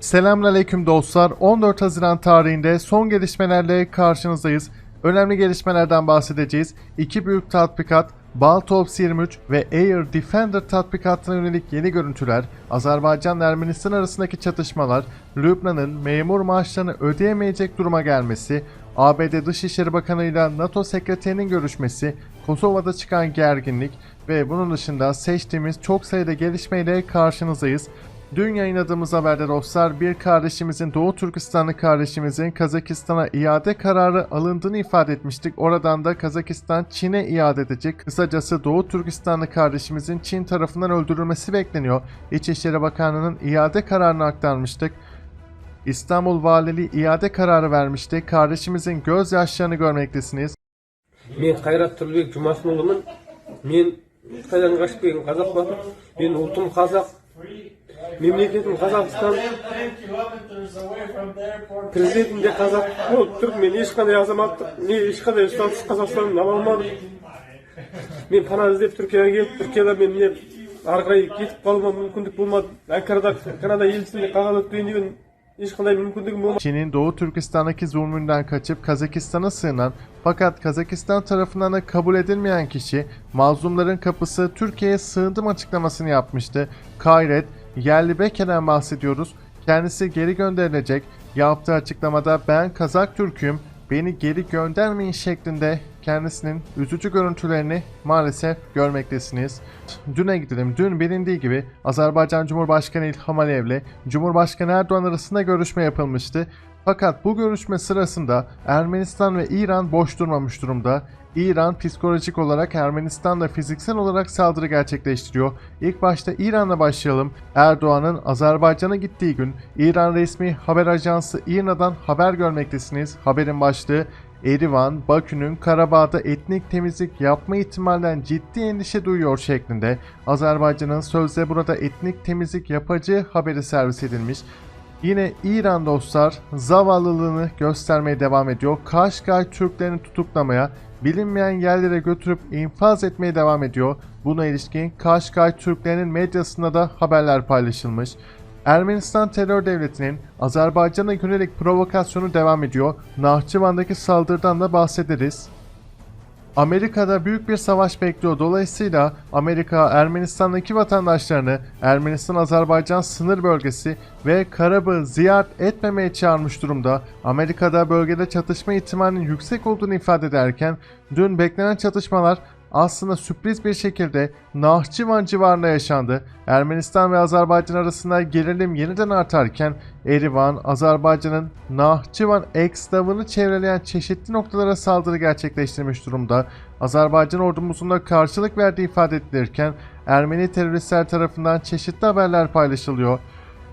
Selamünaleyküm dostlar. 14 Haziran tarihinde son gelişmelerle karşınızdayız. Önemli gelişmelerden bahsedeceğiz. İki büyük tatbikat, Baltops 23 ve Air Defender tatbikatına yönelik yeni görüntüler, Azerbaycan Ermenistan arasındaki çatışmalar, Lübnan'ın memur maaşlarını ödeyemeyecek duruma gelmesi, ABD Dışişleri Bakanı ile NATO sekreterinin görüşmesi, Kosova'da çıkan gerginlik ve bunun dışında seçtiğimiz çok sayıda gelişmeyle karşınızdayız. Dün yayınladığımız haberde dostlar bir kardeşimizin Doğu Türkistanlı kardeşimizin Kazakistan'a iade kararı alındığını ifade etmiştik. Oradan da Kazakistan Çin'e iade edecek. Kısacası Doğu Türkistanlı kardeşimizin Çin tarafından öldürülmesi bekleniyor. İçişleri Bakanlığı'nın iade kararını aktarmıştık. İstanbul Valiliği iade kararı vermişti. Kardeşimizin gözyaşlarını görmektesiniz. Men Hayrat Tılbek Cumasmoğlu'nun men Kıtadan kaçıp Kazak'ım. Ben ultum Kazak. Мемлекетім Қазақстан. Президентім де қазақ болып тұр. Мен ешқандай азаматтық, не ешқандай статус Қазақстаннан ала алмадым. Мен пана іздеп Түркияға келіп, Түркияда мен міне ары қарай кетіп қалуыма мүмкіндік болмады. Анкарада Канада елшісінде қағаз өтпейін деген. Çin'in Doğu Türkistan'daki zulmünden kaçıp Kazakistan'a sığınan fakat Kazakistan tarafından da kabul edilmeyen kişi mazlumların kapısı Türkiye'ye sığındım açıklamasını yapmıştı. Kayret, yerli Beke'den bahsediyoruz. Kendisi geri gönderilecek. Yaptığı açıklamada ben Kazak Türk'üm, beni geri göndermeyin şeklinde kendisinin üzücü görüntülerini maalesef görmektesiniz. Düne gidelim. Dün bilindiği gibi Azerbaycan Cumhurbaşkanı İlham Aliyev ile Cumhurbaşkanı Erdoğan arasında görüşme yapılmıştı. Fakat bu görüşme sırasında Ermenistan ve İran boş durmamış durumda. İran psikolojik olarak Ermenistan'da fiziksel olarak saldırı gerçekleştiriyor. İlk başta İran'la başlayalım. Erdoğan'ın Azerbaycan'a gittiği gün İran resmi haber ajansı İRNA'dan haber görmektesiniz. Haberin başlığı Erivan, Bakü'nün Karabağ'da etnik temizlik yapma ihtimalinden ciddi endişe duyuyor şeklinde Azerbaycan'ın sözde burada etnik temizlik yapacağı haberi servis edilmiş. Yine İran dostlar zavallılığını göstermeye devam ediyor. Kaşgay Türklerini tutuklamaya, bilinmeyen yerlere götürüp infaz etmeye devam ediyor. Buna ilişkin Kaşgay Türklerinin medyasında da haberler paylaşılmış. Ermenistan terör devletinin Azerbaycan'a yönelik provokasyonu devam ediyor. Nahçıvan'daki saldırıdan da bahsederiz. Amerika'da büyük bir savaş bekliyor. Dolayısıyla Amerika Ermenistan'daki vatandaşlarını Ermenistan-Azerbaycan sınır bölgesi ve Karabağ'ı ziyaret etmemeye çağırmış durumda. Amerika'da bölgede çatışma ihtimalinin yüksek olduğunu ifade ederken dün beklenen çatışmalar aslında sürpriz bir şekilde Nahçıvan civarında yaşandı. Ermenistan ve Azerbaycan arasında gerilim yeniden artarken Erivan, Azerbaycan'ın Nahçıvan ekstavını çevreleyen çeşitli noktalara saldırı gerçekleştirmiş durumda. Azerbaycan ordumuzun da karşılık verdiği ifade edilirken Ermeni teröristler tarafından çeşitli haberler paylaşılıyor.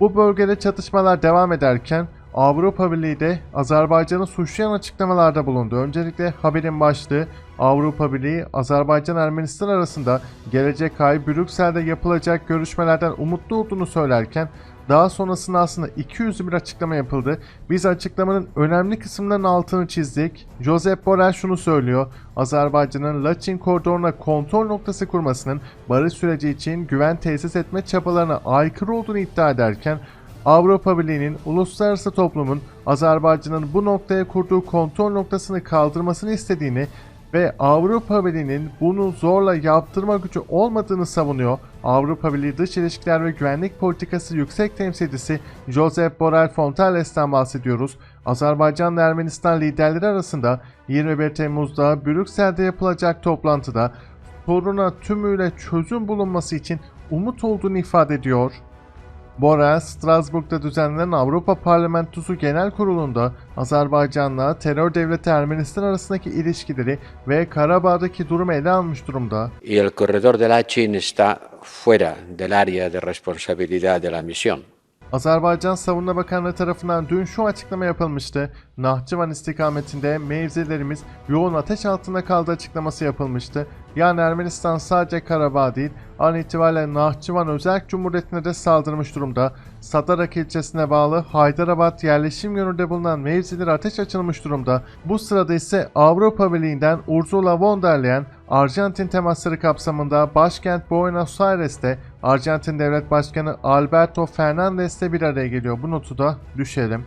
Bu bölgede çatışmalar devam ederken Avrupa Birliği de Azerbaycan'ı suçlayan açıklamalarda bulundu. Öncelikle haberin başlığı Avrupa Birliği Azerbaycan Ermenistan arasında gelecek ay Brüksel'de yapılacak görüşmelerden umutlu olduğunu söylerken daha sonrasında aslında 200 bir açıklama yapıldı. Biz açıklamanın önemli kısımlarının altını çizdik. Josep Borrell şunu söylüyor. Azerbaycan'ın Laçin koridoruna kontrol noktası kurmasının barış süreci için güven tesis etme çabalarına aykırı olduğunu iddia ederken Avrupa Birliği'nin uluslararası toplumun Azerbaycan'ın bu noktaya kurduğu kontrol noktasını kaldırmasını istediğini ve Avrupa Birliği'nin bunu zorla yaptırma gücü olmadığını savunuyor. Avrupa Birliği Dış İlişkiler ve Güvenlik Politikası Yüksek Temsilcisi Josep Borrell Fontelles'ten bahsediyoruz. Azerbaycan ve Ermenistan liderleri arasında 21 Temmuz'da Brüksel'de yapılacak toplantıda soruna tümüyle çözüm bulunması için umut olduğunu ifade ediyor. Borrell, Strasbourg'da düzenlenen Avrupa Parlamentosu Genel Kurulu'nda Azerbaycan'la terör devleti Ermenistan arasındaki ilişkileri ve Karabağ'daki durumu ele almış durumda. y el corredor de Lachin está fuera del área de responsabilidad de la misión. Azerbaycan Savunma Bakanlığı tarafından dün şu açıklama yapılmıştı. Nahçıvan istikametinde mevzilerimiz yoğun ateş altında kaldı açıklaması yapılmıştı. Yani Ermenistan sadece Karabağ değil, an itibariyle Nahçıvan Özel Cumhuriyeti'ne de saldırmış durumda. Sadarak ilçesine bağlı Haydarabad yerleşim yönünde bulunan mevziler ateş açılmış durumda. Bu sırada ise Avrupa Birliği'nden Ursula von der Leyen, Arjantin temasları kapsamında başkent Buenos Aires'te Arjantin Devlet Başkanı Alberto Fernandez de bir araya geliyor. Bu notu da düşelim.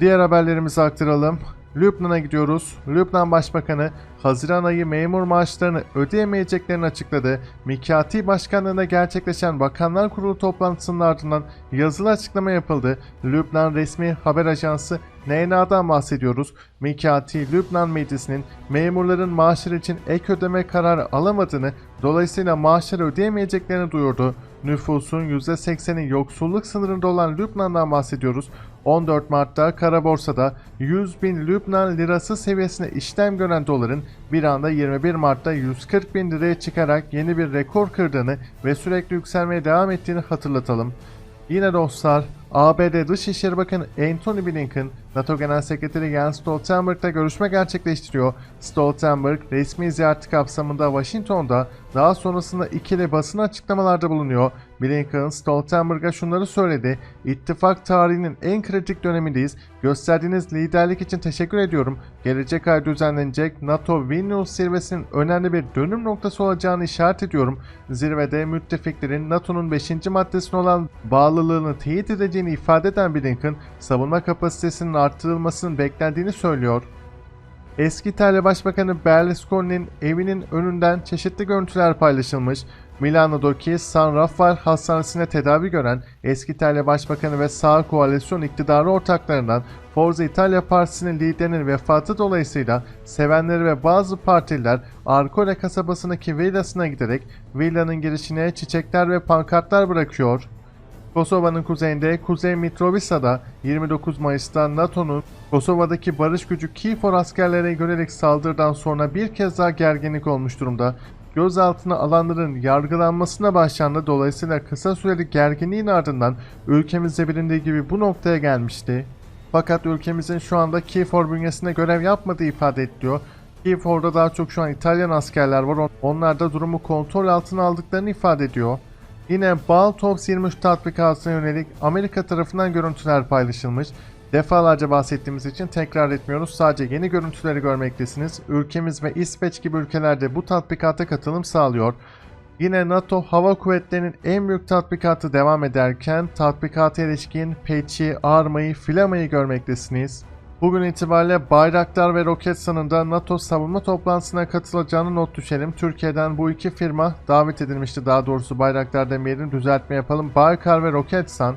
Diğer haberlerimizi aktaralım. Lübnan'a gidiyoruz. Lübnan Başbakanı Haziran ayı memur maaşlarını ödeyemeyeceklerini açıkladı. Mikati Başkanlığı'nda gerçekleşen Bakanlar Kurulu toplantısının ardından yazılı açıklama yapıldı. Lübnan resmi haber ajansı NNA'dan bahsediyoruz. Mikati, Lübnan Meclisi'nin memurların maaşları için ek ödeme kararı alamadığını, dolayısıyla maaşları ödeyemeyeceklerini duyurdu. Nüfusun %80'i yoksulluk sınırında olan Lübnan'dan bahsediyoruz. 14 Mart'ta kara borsada 100 bin Lübnan lirası seviyesine işlem gören doların bir anda 21 Mart'ta 140 bin liraya çıkarak yeni bir rekor kırdığını ve sürekli yükselmeye devam ettiğini hatırlatalım. Yine dostlar, ABD Dışişleri Bakanı Antony Blinken, NATO Genel Sekreteri Jens Stoltenberg'la görüşme gerçekleştiriyor. Stoltenberg, resmi ziyareti kapsamında Washington'da, daha sonrasında ikili basın açıklamalarda bulunuyor. Blinken, Stoltenberg'a şunları söyledi. İttifak tarihinin en kritik dönemindeyiz. Gösterdiğiniz liderlik için teşekkür ediyorum. Gelecek ay düzenlenecek NATO Vilnius zirvesinin önemli bir dönüm noktası olacağını işaret ediyorum. Zirvede müttefiklerin NATO'nun 5. maddesine olan bağlılığını teyit edeceğini ifade eden Blinken, savunma kapasitesinin artırılmasının beklendiğini söylüyor. Eski İtalya Başbakanı Berlusconi'nin evinin önünden çeşitli görüntüler paylaşılmış. Milano'daki San Rafael Hastanesi'ne tedavi gören eski İtalya Başbakanı ve sağ koalisyon iktidarı ortaklarından Forza İtalya Partisi'nin liderinin vefatı dolayısıyla sevenleri ve bazı partililer Arcole kasabasındaki villasına giderek villanın girişine çiçekler ve pankartlar bırakıyor. Kosova'nın kuzeyinde Kuzey Mitrovica'da 29 Mayıs'ta NATO'nun Kosova'daki barış gücü KFOR askerlerine yönelik saldırıdan sonra bir kez daha gerginlik olmuş durumda. Gözaltına alanların yargılanmasına başlandı dolayısıyla kısa süreli gerginliğin ardından ülkemizde bilindiği gibi bu noktaya gelmişti. Fakat ülkemizin şu anda KFOR bünyesinde görev yapmadığı ifade ediliyor. KFOR'da daha çok şu an İtalyan askerler var. Onlar da durumu kontrol altına aldıklarını ifade ediyor. Yine Baltops 23 tatbikatına yönelik Amerika tarafından görüntüler paylaşılmış. Defalarca bahsettiğimiz için tekrar etmiyoruz. Sadece yeni görüntüleri görmektesiniz. Ülkemiz ve İsveç gibi ülkelerde bu tatbikata katılım sağlıyor. Yine NATO Hava Kuvvetleri'nin en büyük tatbikatı devam ederken tatbikata ilişkin Peçi, Arma'yı, Flama'yı görmektesiniz. Bugün itibariyle Bayraktar ve Roketsan'ın NATO savunma toplantısına katılacağını not düşelim. Türkiye'den bu iki firma davet edilmişti. Daha doğrusu Bayraktar demeyelim düzeltme yapalım. Baykar ve Roketsan.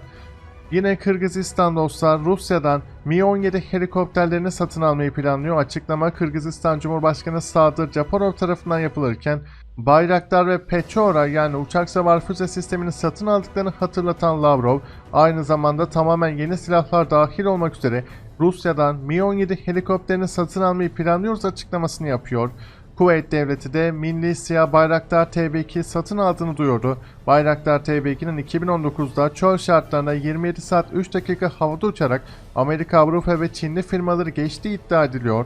Yine Kırgızistan dostlar Rusya'dan Mi-17 helikopterlerini satın almayı planlıyor. Açıklama Kırgızistan Cumhurbaşkanı Sadır Japarov tarafından yapılırken Bayraktar ve Pechora yani uçak savar füze sistemini satın aldıklarını hatırlatan Lavrov, aynı zamanda tamamen yeni silahlar dahil olmak üzere Rusya'dan Mi-17 helikopterini satın almayı planlıyoruz açıklamasını yapıyor. Kuveyt Devleti de Milli Siyah Bayraktar TB2 satın aldığını duyurdu. Bayraktar TB2'nin 2019'da çöl şartlarında 27 saat 3 dakika havada uçarak Amerika, Avrupa ve Çinli firmaları geçtiği iddia ediliyor.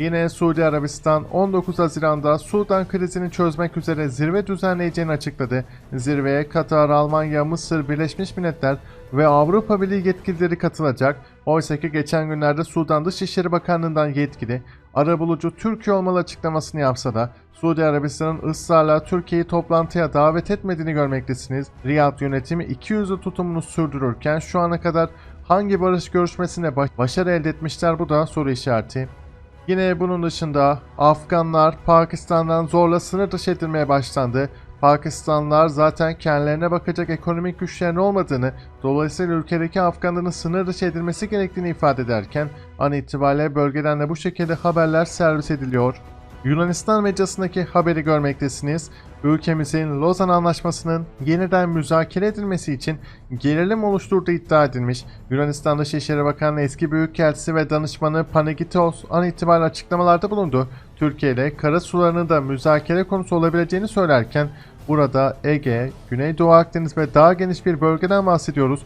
Yine Suudi Arabistan 19 Haziran'da Sudan krizini çözmek üzere zirve düzenleyeceğini açıkladı. Zirveye Katar, Almanya, Mısır, Birleşmiş Milletler ve Avrupa Birliği yetkilileri katılacak. Oysa ki geçen günlerde Sudan Dışişleri Bakanlığı'ndan yetkili arabulucu Türkiye olmalı açıklamasını yapsa da Suudi Arabistan'ın ısrarla Türkiye'yi toplantıya davet etmediğini görmektesiniz. Riyad yönetimi 200'lü tutumunu sürdürürken şu ana kadar hangi barış görüşmesine baş- başarı elde etmişler bu da soru işareti. Yine bunun dışında Afganlar Pakistan'dan zorla sınır dışı edilmeye başlandı. Pakistanlılar zaten kendilerine bakacak ekonomik güçlerin olmadığını, dolayısıyla ülkedeki Afganların sınır dışı edilmesi gerektiğini ifade ederken an itibariyle bölgeden de bu şekilde haberler servis ediliyor. Yunanistan medyasındaki haberi görmektesiniz. Ülkemizin Lozan Anlaşması'nın yeniden müzakere edilmesi için gerilim oluşturduğu iddia edilmiş. Yunanistan Dışişleri Bakanlığı eski Büyükelçisi ve danışmanı Panagitos an itibariyle açıklamalarda bulundu. Türkiye ile kara sularının da müzakere konusu olabileceğini söylerken burada Ege, Güneydoğu Akdeniz ve daha geniş bir bölgeden bahsediyoruz.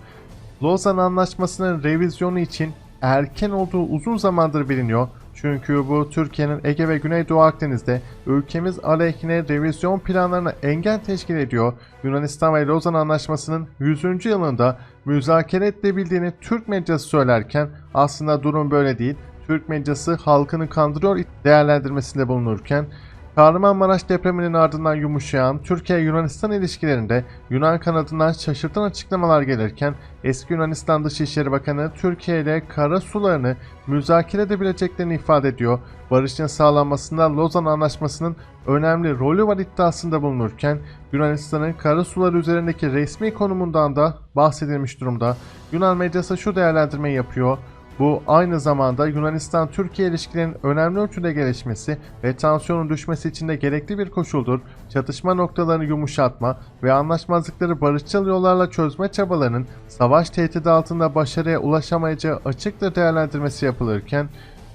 Lozan Anlaşması'nın revizyonu için erken olduğu uzun zamandır biliniyor. Çünkü bu Türkiye'nin Ege ve Güneydoğu Akdeniz'de ülkemiz aleyhine revizyon planlarına engel teşkil ediyor. Yunanistan ve Lozan Anlaşması'nın 100. yılında müzakere edilebildiğini Türk medyası söylerken aslında durum böyle değil. Türk medyası halkını kandırıyor değerlendirmesinde bulunurken Kahramanmaraş depreminin ardından yumuşayan Türkiye-Yunanistan ilişkilerinde Yunan kanadından şaşırtan açıklamalar gelirken eski Yunanistan Dışişleri Bakanı Türkiye ile kara sularını müzakere edebileceklerini ifade ediyor. Barışın sağlanmasında Lozan Anlaşması'nın önemli rolü var iddiasında bulunurken Yunanistan'ın kara suları üzerindeki resmi konumundan da bahsedilmiş durumda. Yunan medyası şu değerlendirmeyi yapıyor. Bu aynı zamanda Yunanistan-Türkiye ilişkilerinin önemli ölçüde gelişmesi ve tansiyonun düşmesi için de gerekli bir koşuldur. Çatışma noktalarını yumuşatma ve anlaşmazlıkları barışçıl yollarla çözme çabalarının savaş tehdidi altında başarıya ulaşamayacağı açıkça değerlendirmesi yapılırken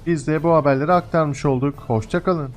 biz de bu haberleri aktarmış olduk. Hoşçakalın.